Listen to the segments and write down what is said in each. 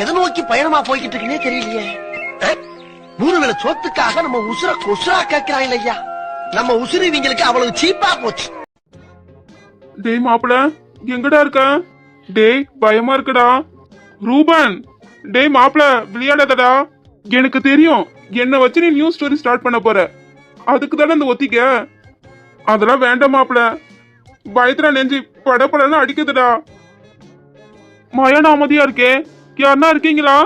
எதை நோக்கி பயணமா போய்கிட்டு இருக்குன்னே தெரியலையே? மூணு வேளை சோத்துக்காக நம்ம உசுர கொசுரா கேட்கிறாங்க ஐயா நம்ம உசுறு இவங்களுக்கு அவ்வளவு சீப்பா போச்சு. டேய் மாப்பிள எங்கடா இருக்க? டேய் பயமா இருக்குடா. ரூபன் டேய் மாப்பிள விளையாடாதடா. எனக்கு தெரியும் என்ன வச்சு நீ நியூஸ் ஸ்டோரி ஸ்டார்ட் பண்ண போற. அதுக்கு தானே இந்த ஒத்திக்க அதெல்லாம் வேண்டாம் மாப்பிள. பயத்துல நெஞ்சு படப்படன்னு அடிக்குதுடா. மயான அமைதியா இருக்கே. யாருன்னா இருக்கீங்களா?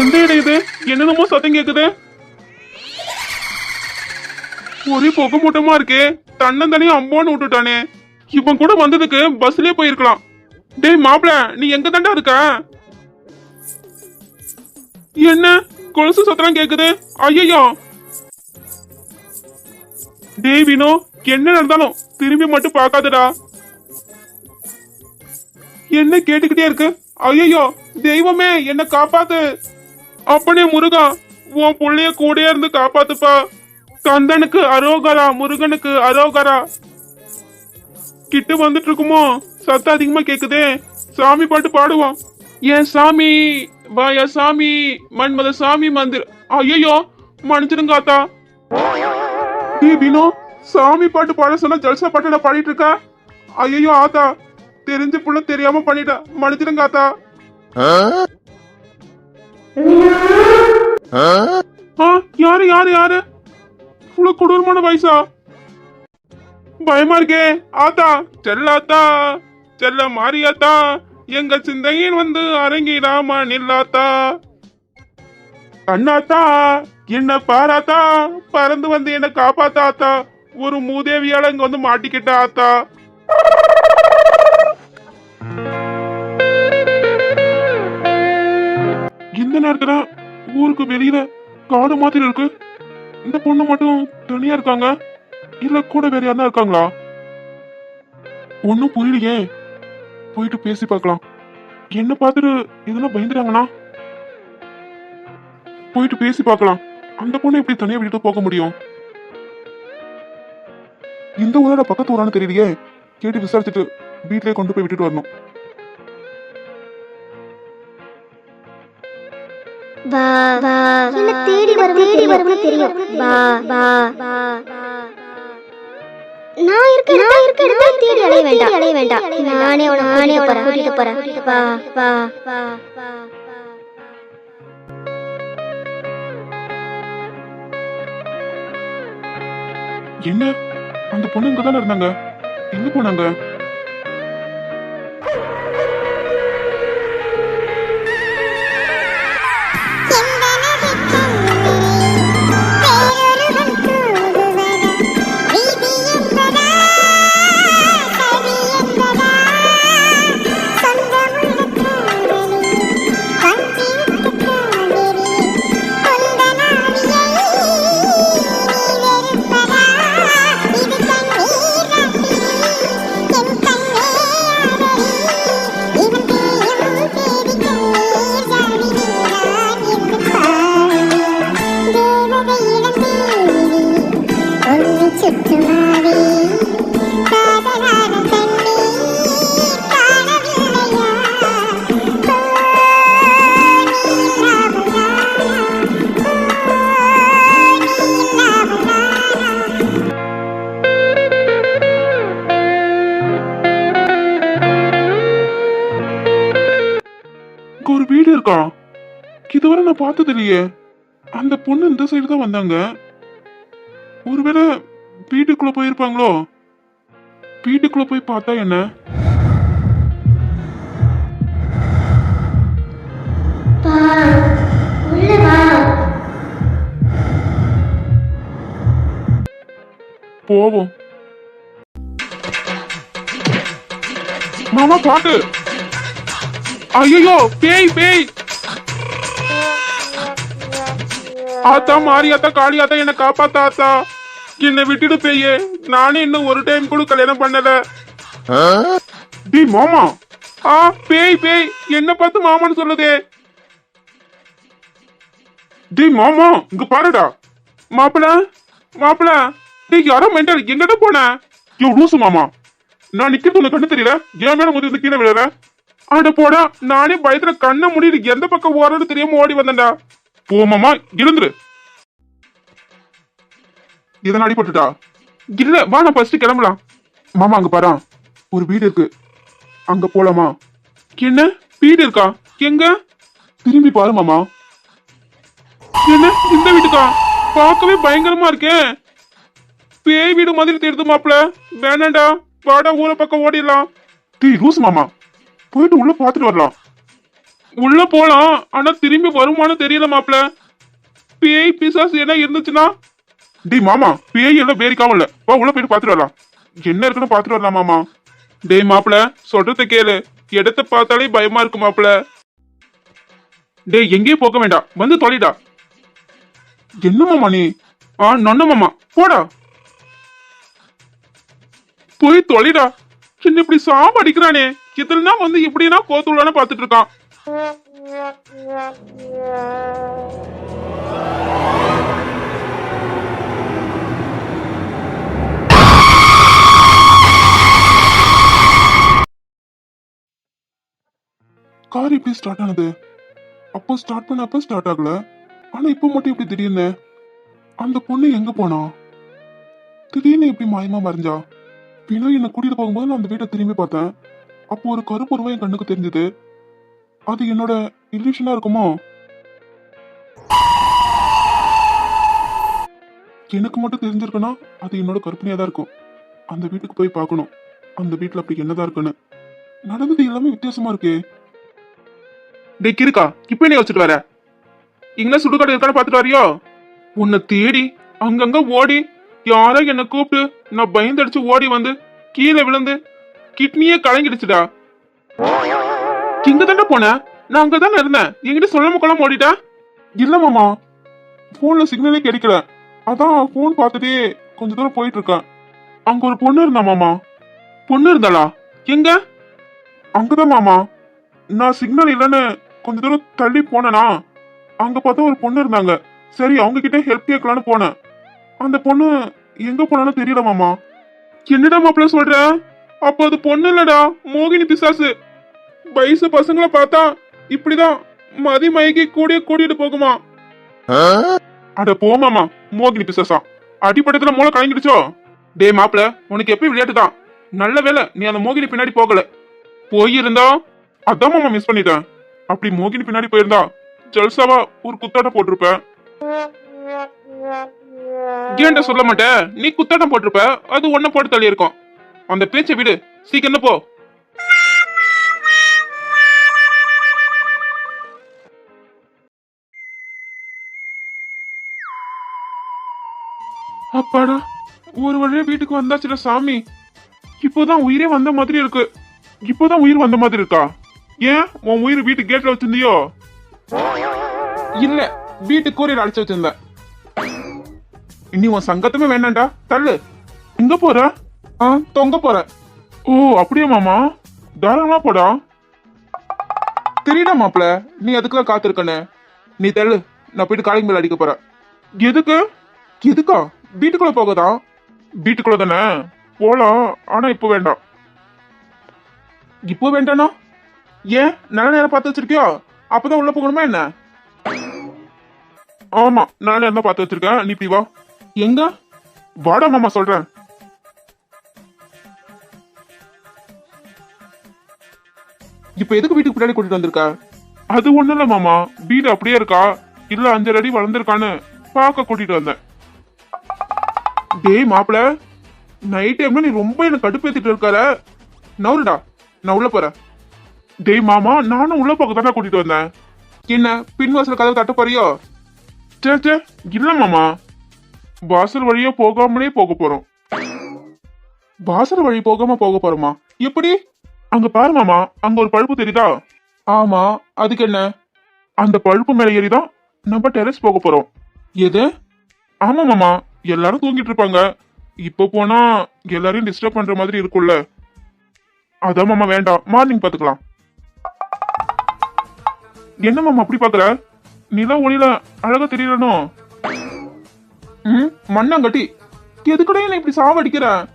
எந்த இடம் இது? என்னென்னமோ சத்தம் கேக்குது. ஒரே புகை மூட்டமா இருக்கே. தன்னந்தனியும் அம்மான்னு விட்டுட்டானே. இவன் கூட வந்ததுக்கு பஸ்லயே போயிருக்கலாம். டேய் மாப்பிள நீ எங்க தாண்டா இருக்க? என்ன? கொலுசு சத்தம் கேக்குது. ஐயோ டேய் வினோ என்ன நடந்தாலும் திரும்பி மட்டும் பார்க்காதடா. என்ன கேட்டுக்கிட்டே இருக்கு? ஐயோ தெய்வமே என்ன காப்பாத்து. அப்பனே முருகா உன் புள்ளைய கூடயே இருந்து காப்பாத்துப்பா. கந்தனுக்கு அரோகரா முருகனுக்கு அரோகரா. கிட்ட வந்துட்டு இருக்குமோ? சத்தம் அதிகமா கேக்குதே. சாமி பாட்டு பாடுவோம். என் சாமி வாயா சாமி மன்மத சாமி மந்திர் ஐயோ மன்னிச்சிருங்க ஆத்தா. டேய் வினோ சாமி பாட்டு பாட சொன்னா ஜல்சா பாட்டு நான் பாடிட்டு இருக்கா? ஐயோ ஆத்தா. தெரிஞ்ச புள்ள தெரியாம பண்ணிட்டேன் மன்னிச்சிருங்க ஆத்தா. ஆ? யாரு யாரு யாரு? இவ்வளவு கொடூரமான வயசா? பயமா இருக்கே. ஆத்தா செல்லாத்தா செல்ல மாரியாத்தா எங்க சிந்தையில் வந்து அரங்கிடாம நில்லாத்தா? அண்ணாத்தா என்ன பாராத்தா. பறந்து வந்து என்ன காப்பாத்தாத்தா ஒரு மூதேவியால இங்க வந்து மாட்டிக்கிட்ட ஆத்தா? இந்த நேரத்துல ஊருக்கு வெளியில காடு மாதிரி இருக்கு. இந்த பொண்ணு மட்டும் தனியா இருக்காங்க? இல்ல கூட வேற யாரா இருக்காங்களா? ஒன்னும் புரியலையே. போயிட்டு பேசி பார்க்கலாம். என்ன பார்த்துட்டு இதெல்லாம் பயந்துட்டாங்கண்ணா போயிட்டு பேசி பார்க்கலாம். அந்த பொண்ணு எப்படி தனியா விட்டுட்டு போக முடியும்? இந்த ஊரோட பக்கத்து ஊரான்னு தெரியலையே. கேட்டு விசாரிச்சுட்டு வீட்லயே கொண்டு போய் விட்டுட்டு வரணும். வா வா என்ன தேடி வருவ தேடி வருவ தெரியும். வா வா வா நான் இருக்க நான் இருக்க இடத்துல தேடி அலைய வேண்டாம். அலைய வேண்டாம். நானே உன நானே உன கூட்டிட்டு போறேன். வா வா வா வா. என்ன? அந்த பொண்ணு இங்க தானே இருந்தாங்க? எங்க போனாங்க? இருக்கா இதுவரை நான் பார்த்தது இல்லையே. அந்த பொண்ணு இந்த சைடு தான் வந்தாங்க. ஒருவேளை வீட்டுக்குள்ள போயிருப்பாங்களோ? வீட்டுக்குள்ள போய் பார்த்தா என்ன? போவோம். மாமா பாட்டு. ஐயோ பேய் பேய். ஆத்தா மாரியாத்தா காளியாத்தா என்ன காப்பாத்தா ஆத்தா. என்னை விட்டுடு பேயே. நானே இன்னும் ஒரு டைம் கூட கல்யாணம் பண்ணல. டி மாமா. ஆ பேய் பேய். என்ன பார்த்து மாமான்னு சொல்லுதே. டி மாமா இங்க பாருடா. மாப்பிள மாப்பிள. டேய் யாரோ மெண்டல் எங்கட போன? யோ லூசு மாமா. நான் நிக்கிறது உனக்கு கண்ணு தெரியல. ஏன் மேல முதல்ல கீழே விழுற அட போடா நானே பயத்துல கண்ணை மூடிட்டு எந்த பக்கம் ஓடுறது தெரியாம ஓடி வந்தேன்டா. போமாமா மாமா எழுந்துரு இதனால அடிபட்டுட்டா? இல்ல வா நான் ஃபர்ஸ்ட் கிளம்பலாம். மாமா அங்க பாரு ஒரு வீடு இருக்கு. அங்க போலாமா? என்ன? வீடு இருக்கா? எங்க? திரும்பி பாரு மாமா. என்ன? இந்த வீட்டுக்கா? பார்க்கவே பயங்கரமா இருக்கே. பேய் வீடு மாதிரி தேடுது மாப்ள வேணாண்டா வாடா ஊரை பக்கம் ஓடிடலாம். டேய் லூஸ் மாமா. போயிட்டு உள்ள பாத்துட்டு வரலாம். உள்ள போலாம். ஆனா திரும்பி வருமானம் தெரியல மாப்ள பேய் பிசாசு என்ன இருந்துச்சுன்னா? டேய் மாமா பேய் எல்லாம் பேரிக்காவும் இல்ல வா உள்ள போயிட்டு பாத்துட்டு வரலாம். என்ன இருக்குன்னு பாத்துட்டு வரலாம் மாமா. டேய் மாப்ள சொல்றத கேளு. இடத்த பார்த்தாலே பயமா இருக்கு மாப்ள டேய் எங்கேயும் போக வேண்டாம். வந்து தொலைடா. என்ன மாமா நீ? ஆ நொன்ன மாமா. போடா. போய் தொலைடா. சின்ன இப்படி சாம அடிக்கிறானே. இதுல வந்து இப்படின்னா கோத்துள்ளான பாத்துட்டு இருக்கான். கார் எப்படி ஸ்டார்ட் ஆனது? அப்போ ஸ்டார்ட் பண்ணப்ப ஸ்டார்ட் ஆகல. ஆனா இப்போ மட்டும் இப்படி திடீர்னு? அந்த பொண்ணு எங்க போனா? திடீர்னு இப்படி மாயமா மறைஞ்சா? வினோ என்னை கூட்டிட்டு போகும்போது நான் அந்த வீட்டை திரும்பி பார்த்தேன். அப்போ ஒரு கருப்புருவம் என் கண்ணுக்கு தெரிஞ்சது. அது என்னோட இல்லூஷனா இருக்குமோ? எனக்கு மட்டும் தெரிஞ்சிருக்குன்னா அது என்னோட கற்பனையா தான் இருக்கும். அந்த வீட்டுக்கு போய் பார்க்கணும். அந்த வீட்டுல அப்படி என்னதான் இருக்குன்னு. நடந்தது எல்லாமே வித்தியாசமா இருக்கே. டேய் கிருக்கா இப்போ என்ன வச்சுட்டு வர? இங்க சுடுகாடு இருக்கான்னு பாத்துட்டு வரியோ? உன்னை தேடி அங்கங்க ஓடி யாரோ என்ன கூப்பிட்டு நான் பயந்தடிச்சு ஓடி வந்து கீழே விழுந்து கிட்னியே கலங்கிடுச்சுடா. இங்க தானே போனேன் நான் அங்க தானே இருந்தேன். என்கிட்ட சொல்லாம கொள்ளாம ஓடிட்டா? இல்ல மாமா. போன்ல சிக்னலே கிடைக்கல. அதான் போன் பார்த்துட்டே கொஞ்ச தூரம் போயிட்டு இருக்கேன் அங்க ஒரு பொண்ணு இருந்தா மாமா. பொண்ணு இருந்தாளா? எங்க? அங்கதான் மாமா. நான் சிக்னல் இல்லைன்னு கொஞ்ச தூரம் தள்ளி போனேனா? அங்க பார்த்தா ஒரு பொண்ணு இருந்தாங்க. சரி அவங்க கிட்ட ஹெல்ப் கேட்கலான்னு போனேன். அந்த பொண்ணு எங்க போனாலும் தெரியல மாமா. என்னடா மாப்பிள்ள சொல்ற? அப்ப அது பொண்ணு இல்லடா மோகினி பிசாசு. வயசு பசங்களை பார்த்தா இப்படிதான் மதி மயக்கி கூடிய கூட்டிட்டு போகுமா? அட போமாமா மோகினி பிசாசா. அடிப்படத்துல மூளை கலங்கிடுச்சோ? டேய் மாப்பிள உனக்கு எப்பயும் விளையாட்டு தான். நல்ல வேலை நீ அந்த மோகினி பின்னாடி போகல. போயிருந்தா? அதான் மாமா மிஸ் பண்ணிட்டேன். அப்படி மோகினி பின்னாடி போயிருந்தா ஜல்சாவா ஒரு குத்தாட்டம் போட்டிருப்பேன். ஏன்ட்ட சொல்ல மாட்டேன் நீ குத்தாட்டம் போட்டிருப்ப. அது ஒன்ன போட்டு தள்ளி இருக்கும் அந்த பேச்சை விடு. சீக்கிரம் போ. அப்பாடா ஒரு வழியா வீட்டுக்கு வந்தாச்சுல சாமி. இப்போதான் உயிரே வந்த மாதிரி இருக்கு. இப்போதான் உயிர் வந்த மாதிரி இருக்கா? ஏன் உன் உயிர் வீட்டு கேட்ல வச்சிருந்தியோ? இல்ல வீட்டு கூரையில அடைச்சு வச்சிருந்தேன். இனி உன் சங்கத்துமே வேணாம்டா தள்ளு. எங்க போற. ஆ தொங்க போற. ஓ அப்படியே மாமா? தாராளமா போடா. தெரியல மாப்பிள? நீ அதுக்குலாம் காத்திருக்கனே நீ தள்ளு. நான் போயிட்டு காலிங் மேல அடிக்க போறேன். எதுக்கு? எதுக்கா? வீட்டுக்குள்ள போகதான் வீட்டுக்குள்ள தானே? போலாம். ஆனா இப்போ வேண்டாம். இப்போ வேண்டானா? ஏன்? நல்ல நேரம் பார்த்து வச்சிருக்கியோ? அப்பதான் உள்ள போகணுமா என்ன? ஆமா நல்ல நேரம் தான் பார்த்து வச்சிருக்கேன். நீ இப்படி வா. எங்க? வாடா மாமா சொல்றேன். இப்ப எதுக்கு வீட்டுக்கு பின்னாடி கூட்டிட்டு வந்திருக்க? அது ஒண்ணும் இல்ல மாமா. வீடு அப்படியே இருக்கா? இல்ல அஞ்சரை அடி வளர்ந்துருக்கான்னு பார்க்க கூட்டிட்டு வந்தேன். டேய் மாப்பிள நைட் டைம்ல நீ ரொம்ப என்ன கடுப்பேத்திட்டு இருக்கார நவுருடா நான் உள்ள போறேன். டேய் மாமா நானும் உள்ள போக தானே கூட்டிட்டு வந்தேன். என்ன பின் வாசல் கதவு தட்ட போறியோ? சே சே இல்ல மாமா. வாசல் வழியா போகாமலே போக போறோம். வாசல் வழி போகாம போக போறோமா? எப்படி? அங்க பாரு மாமா அங்க ஒரு பழுப்பு தெரியுதா? ஆமா அதுக்கு என்ன? அந்த பழுப்பு மேல ஏறிதான் நம்ம டெரஸ் போக போறோம். எது? ஆமா மாமா எல்லாரும் தூங்கிட்டு இருப்பாங்க. இப்போ போனா எல்லாரையும் டிஸ்டர்ப் பண்ற மாதிரி இருக்கும்ல. அதான் மாமா வேண்டாம். மார்னிங் பாத்துக்கலாம் என்ன மாமா அப்படி பாக்குற நில ஒளியில அழகா தெரியலனோ ம்? மண்ணாங்கட்டி எதுக்குடா என்ன இப்படி சாவடிக்கிற?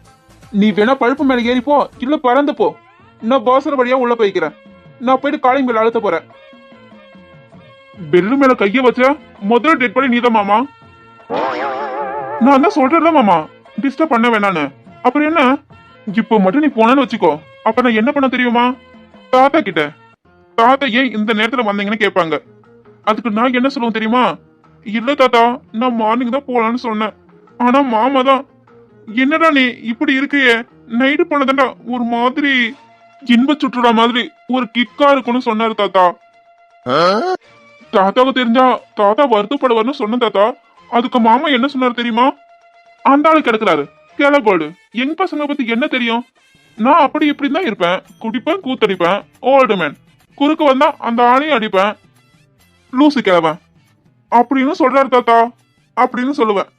நீ வேணா பழுப்பு மேலே ஏறிப்போ இல்லை இல்ல பறந்து போ. நான் பாசர வழியா உள்ள போய்க்கிறேன். நான் போயிட்டு காலிங் மேலே அழுத்த போறேன். பெல்லு மேல கைய வச்ச முதல்ல டெட் பண்ணி நீதான் மாமா. நான் தான் சொல்றேன்ல மாமா? டிஸ்டர்ப் பண்ண வேணான்னு. அப்புறம் என்ன? இப்போ மட்டும் நீ போனேன்னு வச்சுக்கோ. அப்ப நான் என்ன பண்ண தெரியுமா? தாத்தா கிட்ட. தாத்தா ஏன் இந்த நேரத்துல வந்தீங்கன்னு கேட்பாங்க. அதுக்கு நான் என்ன சொல்லுவேன் தெரியுமா? இல்ல தாத்தா நான் மார்னிங் தான் போலான்னு சொன்னேன். ஆனா மாமா தான் என்னடா நீ இப்படி இருக்கையே? நைட்டு போனதாண்டா ஒரு மாதிரி இன்ப சுற்றுலா மாதிரி ஒரு கிக்கா இருக்கும்னு சொன்னாரு தாத்தா. தாத்தாவுக்கு தெரிஞ்சா தாத்தா வருத்தப்படுவார்னு சொன்ன தாத்தா. அதுக்கு மாமா என்ன சொன்னாரு தெரியுமா? அந்த ஆளு கிடக்குறாரு. கிளப்போடு எங் பசங்க பத்தி என்ன தெரியும்? நான் அப்படி இப்படி தான் இருப்பேன். குடிப்பேன் கூத்தடிப்பேன். ஓல்டு மேன் குறுக்கு வந்தா அந்த ஆளையும் அடிப்பேன். லூசு கிழவன். அப்படின்னு சொல்றாரு தாத்தா. அப்படின்னு சொல்லுவேன்.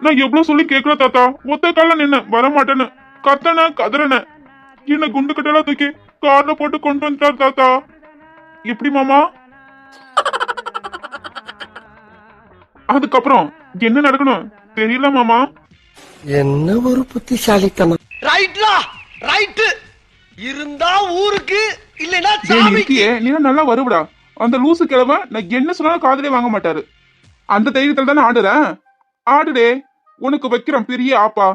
நான் எவ்வளவு சொல்லி கேட்கல தாத்தா? ஒத்த கால நின்ன வர மாட்டேன்னு கத்தன கதறன. என்ன குண்டு கட்டெல்லாம் தூக்கி கார்ல போட்டு கொண்டு வந்துட்டார் தாத்தா. எப்படி மாமா? அதுக்கப்புறம் என்ன நடக்கணும் தெரியல மாமா? என்ன ஒரு புத்திசாலித்தனம்? ரைட்லா ரைட்டு. இருந்தா ஊருக்கு இல்லைன்னா சாமிக்கு. நீ நல்லா வருவடா. அந்த லூசு கிழவன் நான் என்ன சொன்னாலும் காதலே வாங்க மாட்டாரு. அந்த தைரியத்துல தானே ஆடுறேன்? ஆடுடே உனக்கு வைக்கிறேன் பெரிய ஆப்பா.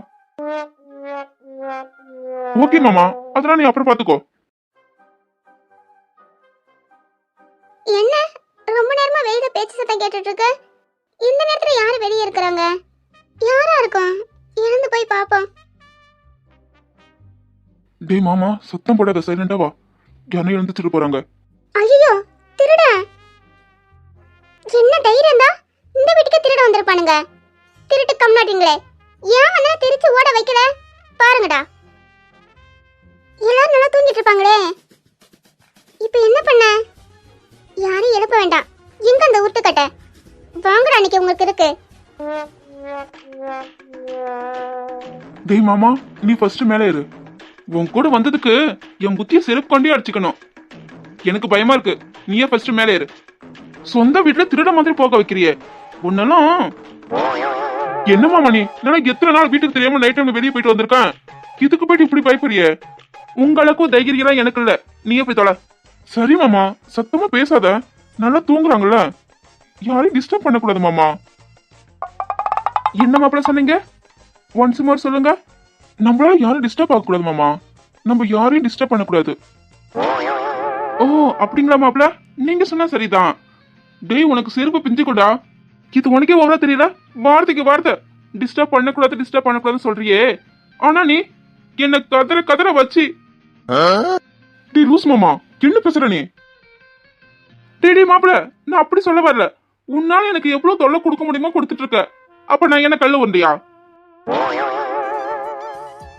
ஓகே மாமா. அதெல்லாம் நீ அப்புறம் பாத்துக்கோ என்ன? ரொம்ப நேரமா வெளியில பேச்சு சத்தம் கேட்டுட்டு இருக்கு இந்த நேரத்துல யாரு வெளியே இருக்கிறாங்க? யாரா இருக்கும்? இறந்து போய் பாப்போம் டேய் மாமா சத்தம் போடாத சைலண்டா வா. யாரும் எழுந்துச்சுட்டு போறாங்க. ஐயோ திருட. என்ன தைரியம் தான் இந்த வீட்டுக்கு திருட வந்திருப்பானுங்க. திருட்டு கம்னாட்டிங்களே. ஏன் வந்து திருச்சி ஓட வைக்கல? பாருங்கடா. எல்லாரும் நல்லா தூங்கிட்டு இருப்பாங்களே. இப்போ என்ன பண்ண? யாரையும் எழுப்ப வேண்டாம். எங்க அந்த உருட்டுக்கட்டை வாங்கடா அன்னைக்கு உங்களுக்கு இருக்கு. டேய் மாமா நீ ஃபர்ஸ்ட் மேலே இரு. உன் கூட வந்ததுக்கு என் புத்திய செருப்பு கொண்டே அடிச்சுக்கணும். எனக்கு பயமா இருக்கு. நீயே ஃபர்ஸ்ட் மேலே இரு சொந்த வீட்டுல திருட மாதிரி போக வைக்கிறியே. உன்னெல்லாம் என்னமா மணி? நீ நான் எத்தனை நாள் வீட்டுக்கு தெரியாம நைட் டைம்ல வெளியே போயிட்டு வந்திருக்கேன்? இதுக்கு போயிட்டு இப்படி பயப்படுறிய உங்களுக்கும் தைரியம் எனக்கு இல்ல. நீயே போய் தொலை. சரி மாமா சத்தமா பேசாத. நல்லா தூங்குறாங்கல்ல. யாரையும் டிஸ்டர்ப் பண்ணக்கூடாது மாமா. என்ன மாப்பிள்ள சொன்னீங்க? ஒன்ஸ் மோர் சொல்லுங்க. நம்மளால யாரும் டிஸ்டர்ப் ஆகக்கூடாது மாமா. நம்ம யாரையும் டிஸ்டர்ப் பண்ணக்கூடாது. ஓ அப்படிங்களா மாப்ள நீங்க சொன்னா சரிதான். டேய் உனக்கு செருப்பு பிஞ்சு கூடா இது உனக்கே ஓவரா தெரியல? வார்த்தைக்கு வார்த்தை. டிஸ்டர்ப் பண்ணக்கூடாது டிஸ்டர்ப் பண்ணக்கூடாதுன்னு சொல்றியே. ஆனா நீ என்ன கதற கதற வச்சு டே லூஸ் மாமா. என்ன பேசுற நீ? டே டே மாப்பிள்ள நான் அப்படி சொல்ல வரல. உன்னால எனக்கு எவ்வளவு தொல்லை கொடுக்க முடியுமோ கொடுத்துட்டு இருக்க. அப்ப நான் என்ன கல்லு வண்டியா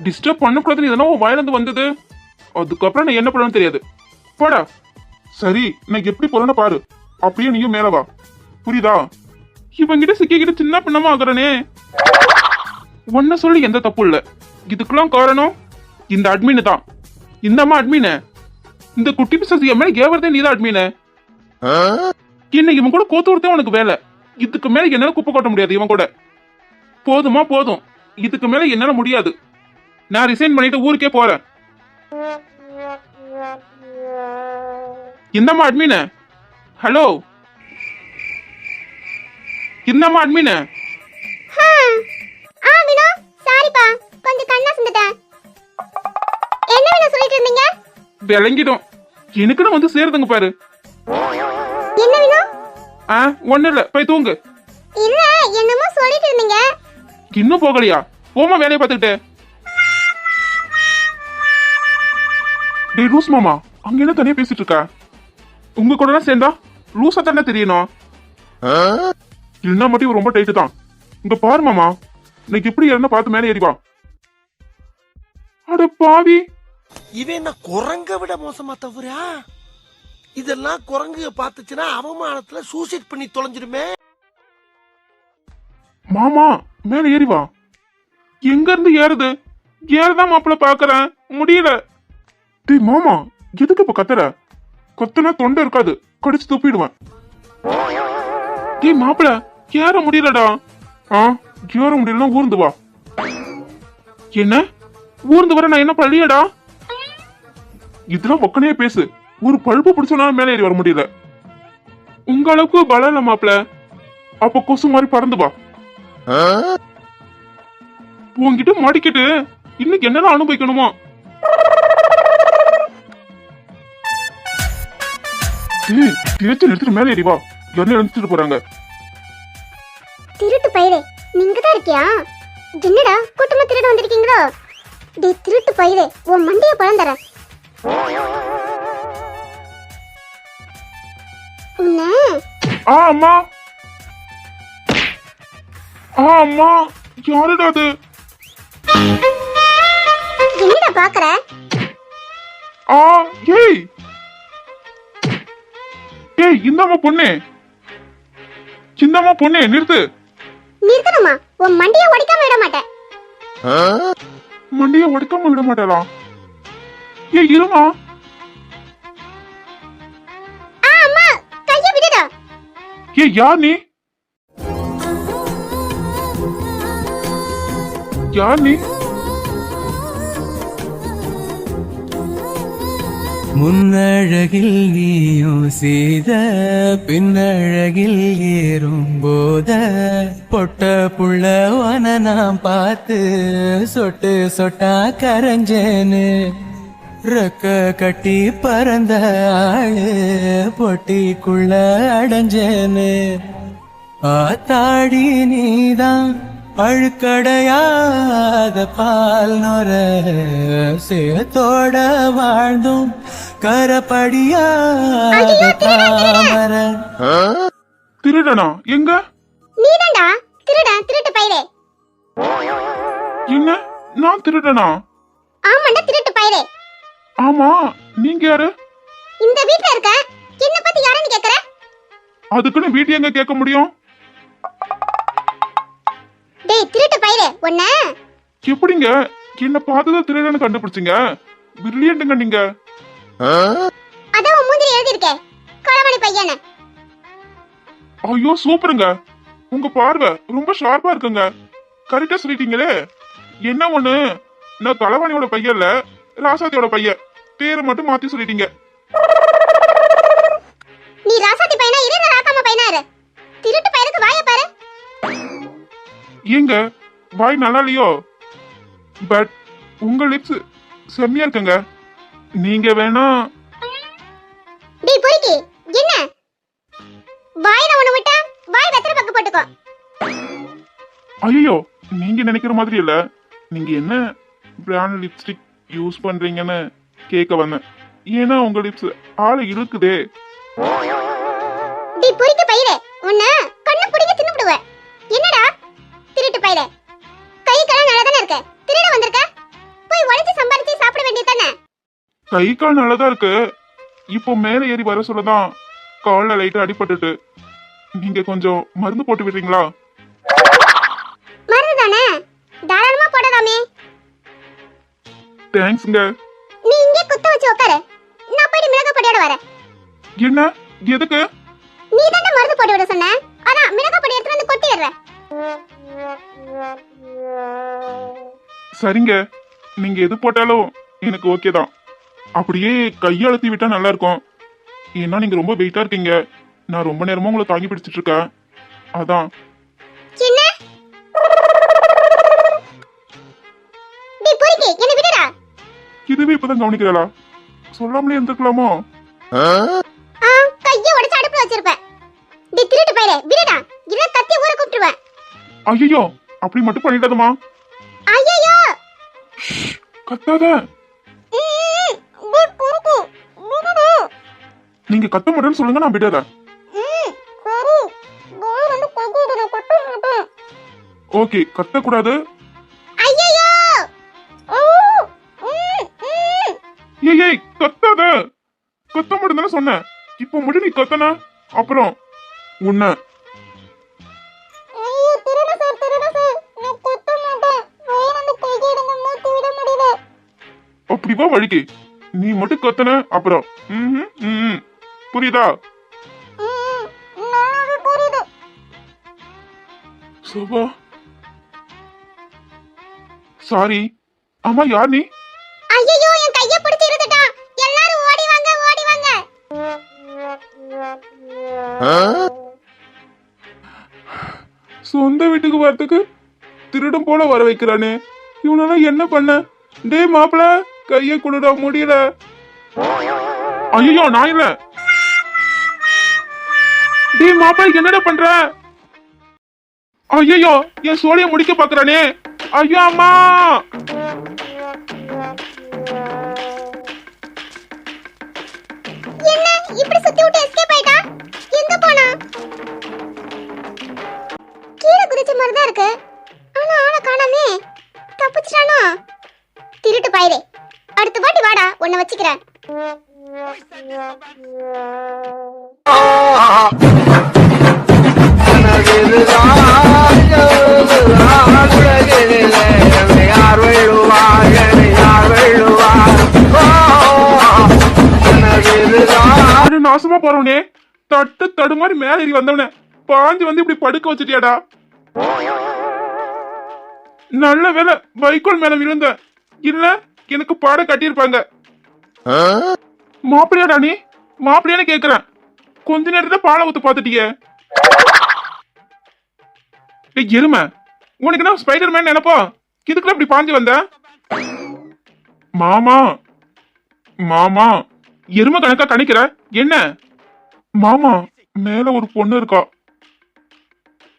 டிஸ்டர்ப் பண்ணக்கூடாதுன்னு எதனா உன் வாயிலிருந்து வந்தது. அதுக்கப்புறம் நான் என்ன பண்ணணும்னு தெரியாது. போடா. சரி நான் எப்படி போறேன்னு பாரு. அப்படியே நீயும் மேல வா. புரியுதா? இவங்கிட்ட சிக்கிக்கிட்டு சின்ன பின்னமா ஆகுறனே. ஒன்ன சொல்லி எந்த தப்பு இல்ல. இதுக்கெல்லாம் காரணம் இந்த அட்மின் தான். இந்த அம்மா அட்மின் இந்த குட்டி பிசாசு என் மேல கேவரதே நீதான் அட்மின் என்ன இவன் கூட கோத்து விடுத்தே உனக்கு வேலை? இதுக்கு மேல என்னால குப்பை கொட்ட முடியாது இவன் கூட. போதுமா போதும். இதுக்கு மேல என்னால முடியாது. நான் ரிசைன் பண்ணிட்டு ஊருக்கே போறேன். இந்தம்மா அட்மின ஹலோ இந்தம்மா அட்மின ஆ வினோ சாரிப்பா கொஞ்சம் கண்ணா சிந்துட்டேன் என்ன வினோ சொல்லிட்டு இருந்தீங்க? விளங்கிடும் எனக்குன்னு வந்து சேருதுங்க பாரு. என்ன வினோ ஆ ஒண்ணு இல்ல. போய் தூங்கு. இல்ல என்னமோ சொல்லிட்டு இருந்தீங்க. இன்னும் போகலையா? போமா வேலையை பார்த்துக்கிட்டு. டேய் லூஸ் மாமா அங்க என்ன தனியா பேசிட்டு இருக்க? உங்க கூட சேர்ந்தா லூசா தானே தெரியணும்? இல்லைன்னா மட்டும் ரொம்ப டைட்டு தான். இங்க பாரு மாமா இன்னைக்கு எப்படி இருந்தா பார்த்து மேலே ஏறி வா. அட பாவி. இவன் என்ன குரங்க விட மோசமா தவிரா இதெல்லாம் குரங்கு பார்த்துச்சுன்னா அவமானத்துல சூசைட் பண்ணி தொலைஞ்சிருமே மாமா மேல ஏறி வா. எங்க இருந்து ஏறுது ஏறதான் மாப்பிள்ள பாக்குறேன் முடியல. டேய் மாமா எதுக்கு இப்ப கத்துற? கொத்தனா தொண்டை இருக்காது. கடிச்சு துப்பிடுவேன். டேய் மாப்பிள ஏற முடியலடா. ஆ ஏற முடியலன்னா ஊர்ந்து வா. என்ன? ஊர்ந்து வர நான் என்ன பழியடா? இதெல்லாம் ஒக்கனையே பேசு. ஒரு பழுப்பு பிடிச்சனால மேலே ஏறி வர முடியல. உங்க அளவுக்கு பலம் இல்ல மாப்பிள. அப்ப கொசு மாதிரி பறந்து வா. உன்கிட்ட மாடிக்கிட்டு இன்னைக்கு என்னெல்லாம் அனுபவிக்கணுமா? ஏய், திருச்சி நிறுத்திட்டு மேலே ஏறி வா. என்ன நினைச்சிட்டு போறாங்க. திருட்டு பயிரே நீங்க தான் இருக்கியா? என்னடா கூட்டமா திருட வந்திருக்கீங்களோ? டேய் திருட்டு பயிரே உன் மண்டைய பழம் தரேன் உன்னை. ஆ அம்மா. ஆ அம்மா. யாருடா அது? என்னடா பாக்குற? ஆ ஏய் ஏய் இந்தாம்மா பொண்ணு. இந்தாம்மா பொண்ணு நிறுத்து. நிறுத்தணுமா? உன் மண்டைய உடைக்காம விட மாட்டேன். மண்டிய உடைக்காம விட மாட்டாளா? ஏய் இருமா. அம்மா கைய விடுடா. ஏய் யார் நீ? யார் நீ? முன்னழகில் நீயும் செய்த பின்னழகில் ஏறும் போத. பொட்ட புள்ளவன நாம் பார்த்து சொட்டு சொட்டா கரைஞ்சேன்னு ரெக்க கட்டி பறந்த ஆளு பொட்டிக்குள்ள அடைஞ்சேன்னு ஆத்தாடி நீதான் அழுக்கடையாத பால் நொர சேத்தோட வாழ்ந்தும் கரப்படியாத தாமர திருடனா? எங்க? நீதான்டா. திருடன் திருட்டு பயிரே. என்ன? நான் திருடனா? ஆமாண்டா திருட்டு பயிரே. ஆமா. நீங்க யாரு? இந்த வீட்ல இருக்க? என்ன பத்தி யாருன்னு கேக்குற? அதுக்குன்னு வீட்டு எங்க கேட்க முடியும்? டேய் திருட்டு பயிரே உன்ன. எப்படிங்க? என்ன பார்த்ததும் திருடன்னு கண்டுபிடிச்சீங்க? பிரில்லியன்ட்டுங்க நீங்க. அதான் உன் மூஞ்சில எழுதி இருக்கே களவாணி பையன. ஐயோ சூப்பருங்க. உங்க பார்வை ரொம்ப ஷார்ப்பா இருக்குங்க. கரெக்டா சொல்லிட்டீங்களே. என்ன ஒண்ணு? நான் களவாணியோட பையன் இல்ல ராசாத்தியோட பையன். பேரை மட்டும் மாத்தி சொல்லிட்டீங்க. நீ ராசாத்தி பையனா இரு ராசாம பையனா இரு. திருட்டு பையனுக்கு வாய பாரு. ஏங்க வாய் நல்லா இல்லையோ பட் உங்க லிப்ஸ் செம்மையா இருக்குங்க. நீங்க வேணா டேய் பொறுக்கி என்ன? வாயில ஒண்ணு விட்டா வாய் வெத்தல பக்கு போட்டுக்கோ. ஐயோ நீங்க நினைக்கிற மாதிரி இல்ல. நீங்க என்ன பிராண்ட் லிப்ஸ்டிக் யூஸ் பண்றீங்கன்னு கேட்க வந்தேன். ஏன்னா உங்க லிப்ஸ் ஆளை இழுக்குதே. கை கால் நல்லதா இருக்கு. இப்போ மேலே ஏறி வர சொல்லதான் கால்ல லைட்டா அடிபட்டுட்டு. நீங்க கொஞ்சம் மருந்து போட்டு விடுறீங்களா? மருந்து தானே? தாராளமா போடலாமே தேங்க்ஸ்ங்க. நீ இங்கே குத்த வச்சு உட்காரு நான் போயிட்டு மிளகா பொடியோட வரேன். என்ன? எதுக்கு? நீ தானே மருந்து போட்டு விட சொன்ன? அதான் மிளகா பொடி எடுத்து வந்து கொட்டிடுறேன். சரிங்க. நீங்க எது போட்டாலும் எனக்கு ஓகே தான். அப்படியே கையழுத்தி விட்டா நல்லா இருக்கும் ஏன்னா நீங்க ரொம்ப வெயிட்டா இருக்கீங்க. நான் ரொம்ப நேரமா உங்களை தாங்கி பிடிச்சிட்டு இருக்கேன் அதான். என்ன டேய் பொறுக்கி என்ன விடுடா. இதுவே இப்பதான் கவனிக்கிறா சொல்லாமலே இருந்திருக்கலாமோ? ஆ? கையை உடைச்சு அடுப்புல வச்சிருப்பேன். டேய் திருட்டு பையலே விடுடா. இல்ல கத்தி ஊற கூப்பிட்டுருவேன். ஐயோ அப்படி மட்டும் பண்ணிடாதம்மா. ஐயோ கத்தாத. நீங்க கத்த மாட்டேன்னு சொல்லுங்க நான் விடாத ஓகே கத்தக்கூடாது. ஏய் ஏய் கத்தாத. கத்த மட்டும் தானே சொன்னேன். இப்போ மட்டும் நீ கத்தன? அப்புறம் உன்ன. அப்படி வா வழிக்கு. நீ மட்டும் கத்தன அப்புறம். ம்ஹும். புரியுதா? சோபா. சாரி அம்மா யார் நீ? ஐயோ என் கைய பிடிச்சு இருந்துட்டான் எல்லாரும் ஓடி வாங்க ஓடி வாங்க. சொந்த வீட்டுக்கு வரதுக்கு திருடம் போல வர வைக்கிறானே. இவனெல்லாம் என்ன பண்ண? டேய் மாப்பிள கைய குடுடா முடியல. ஐயோ நான் இல்ல. டேய் மாப்பிள என்னடா பண்ற? ஐயோ என் சோழிய முடிக்க பாக்குறானே. ஐயோ அம்மா. என்ன இப்படி சுத்தி விட்டு எஸ்கேப் ஆயிட்டா? எங்க போனா? கீழே குதிச்ச மாதிரி தான் இருக்கு. ஆனா ஆளை காணாமே. தப்பிச்சிட்டானோ? திருட்டு பாயிரே அடுத்த வாட்டி வாடா உன்னை வச்சுக்கிறேன். நாசமா போறவனே? தட்டு தடுமாறி மேல ஏறி வந்தவனே. பாஞ்சு வந்து இப்படி படுக்க வச்சிட்டியாடா? நல்ல வேலை வைக்கோல் மேல விழுந்த. இல்ல எனக்கு பாட கட்டியிருப்பாங்க. மாப்பிள்ளையாடா நீ? மாப்பிள்ளையானு கேக்குறேன். கொஞ்ச நேரத்துல பாலை ஊத்து பாத்துட்டியே எருமை உனக்கு என்ன ஸ்பைடர் மேன் நினைப்போ? இதுக்குள்ள இப்படி பாஞ்சு வந்த? மாமா மாமா எருமை கணக்கா கணிக்கிற? என்ன? மாமா மேல ஒரு பொண்ணு இருக்கா.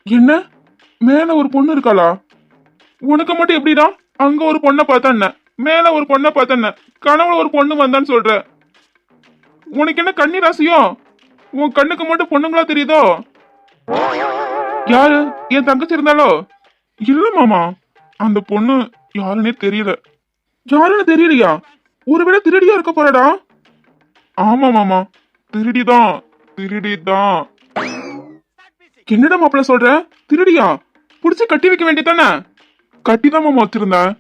என்ன? மேல ஒரு பொண்ணு இருக்காளா? உனக்கு மட்டும் எப்படிடா? அங்க ஒரு பொண்ணை பார்த்தா என்ன மேல ஒரு பொண்ணை பார்த்தா என்ன கனவுல ஒரு பொண்ணு வந்தான்னு சொல்ற. உனக்கு என்ன கண்ணி ராசியும் உன் கண்ணுக்கு மட்டும் பொண்ணுங்களா தெரியுதோ? யாரு? என் தங்கச்சி இருந்தாலோ இல்ல மாமா அந்த பொண்ணு யாருன்னே தெரியல. யாருன்னு தெரியலையா? ஒருவேளை திருடியா இருக்க போறடா? ஆமா மாமா திருடிதான் திருடிதான். என்னடா மாப்பிள்ள சொல்ற? திருடியா? புடிச்சு கட்டி வைக்க வேண்டியதானே கட்டிதான் மாமா வச்சிருந்தேன்.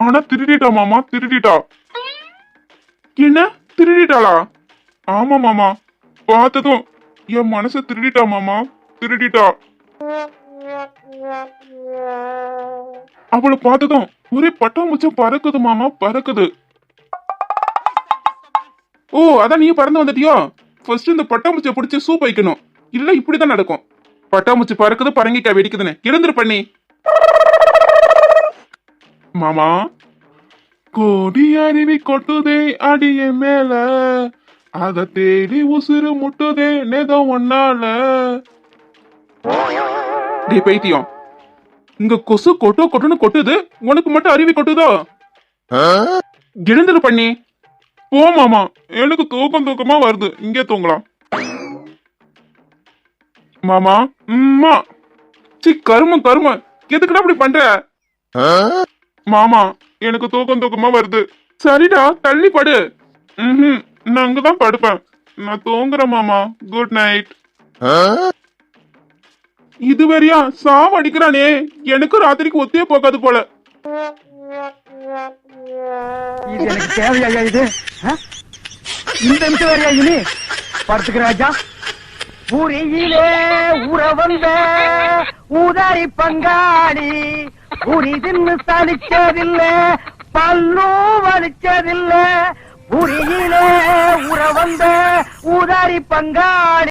ஆனா திருடிட்டா மாமா திருடிட்டா. என்ன? திருடிட்டாளா? ஆமா மாமா பார்த்ததும் என் மனசை திருடிட்டா மாமா. திருடிட்டா. அவளை பார்த்ததும் ஒரே பட்டாம்பூச்சம் பறக்குது மாமா. பறக்குது. ஓ அதான் நீ பறந்து வந்துட்டியோ? ஃபர்ஸ்ட் இந்த பட்டாம்பூச்சியை பிடிச்சி சூப் வைக்கணும். இல்ல இப்படிதான் நடக்கும். பட்டாம்பூச்சி பறக்குது பரங்கிக்காய் வெடிக்குதுன்னு. எழுந்துரு பண்ணி. மாமா. கொடி அருவி கொட்டுதே அடிய மேல. அத தேடி உசுறு முட்டுதே நேதோ ஒன்னால டேய் பைத்தியம். இங்க கொசு கொட்டோ கொட்டுன்னு கொட்டுது. உனக்கு மட்டும் அருவி கொட்டுதோ? எழுந்துரு பண்ணி. போ மாமா. எனக்கு தூக்கம் தூக்கமா வருது. இங்கே தூங்கலாம். மாமா அம்மா சி கரும கரும எதுக்குடா அப்படி பண்ற? மாமா எனக்கு தூக்கம் தூக்கமா வருது. சரிடா தள்ளி படு. ம்ஹும். நான் அங்கதான் படுப்பேன். நான் தூங்குறேன் மாமா. குட் நைட் இதுவரையா சாவ அடிக்கிறானே. எனக்கு ராத்திரிக்கு ஒத்தியே போகாது போல. இது எனக்கு தேவையா இது? இந்த நிமிஷம் வேறையா படுத்துக்க ராஜா. புரியிலே உற வந்த பங்காளி. புரி தின்னு சலிச்சதில்ல பல்லும் வலிச்சதில்லை. உரியிலே உற வந்த ஊதாரி பங்காளி.